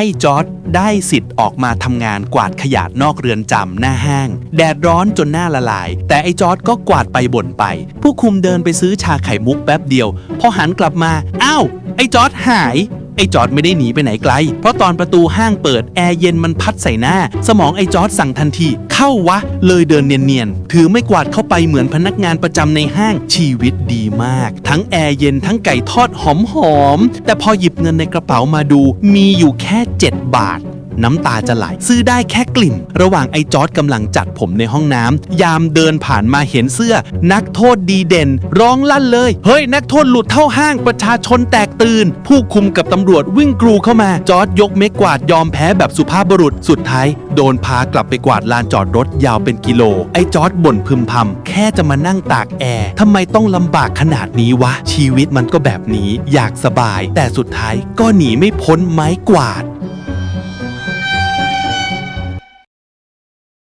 อ้จอร์ดได้สิทธิ์ออกมาทำงานกวาดขยะนอกเรือนจำหน้าห้าง แดดร้อนจนหน้าละลาย แต่ไอ้จอร์ดก็กวาดไปบ่นไป ผู้คุมเดินไปซื้อชาไข่มุกแป๊บเดียว พอหันกลับมา อ้าว ไอ้จอร์ดหาย อ้จอร์ดไม่ได้หนีไปไหนไกล เพราะตอนประตูห้างเปิดแอร์เย็นมันพัดใส่หน้า สมองไอ้จอร์ดสั่งทันที เข้าวะ เลยเดินเนียนๆ ถือไม่กวาดเข้าไปเหมือนพนักงานประจำในห้างชีวิตดีมาก ทั้งแอร์เย็นทั้งไก่ทอดหอมๆแต่พอหยิบเงินในกระเป๋ามาดูมีอยู่แค่ 7 บาท น้ำตาจะไหลซื้อได้แค่กลิ่น ระหว่างไอ้จอร์ดกำลังจัดผมในห้องน้ำยามเดินผ่านมาเห็นเสื้อ นักโทษดีเด่น ร้องลั่นเลย เฮ้ย นักโทษหลุดเท่าห้างประชาชนแตกตื่น ผู้คุมกับตำรวจวิ่งกรูเข้ามา จอร์ดยกเมกกวาดยอมแพ้แบบสุภาพบุรุษสุดท้าย โดนพากลับไปกวาดลานจอดรถยาวเป็นกิโล ไอ้จอร์ดบ่นพึมพำแค่จะมานั่งตากแอร์ทำไมต้องลำบากขนาดนี้วะชีวิตมันก็แบบนี้ อยากสบาย แต่สุดท้ายก็หนีไม่พ้นไม้กวาด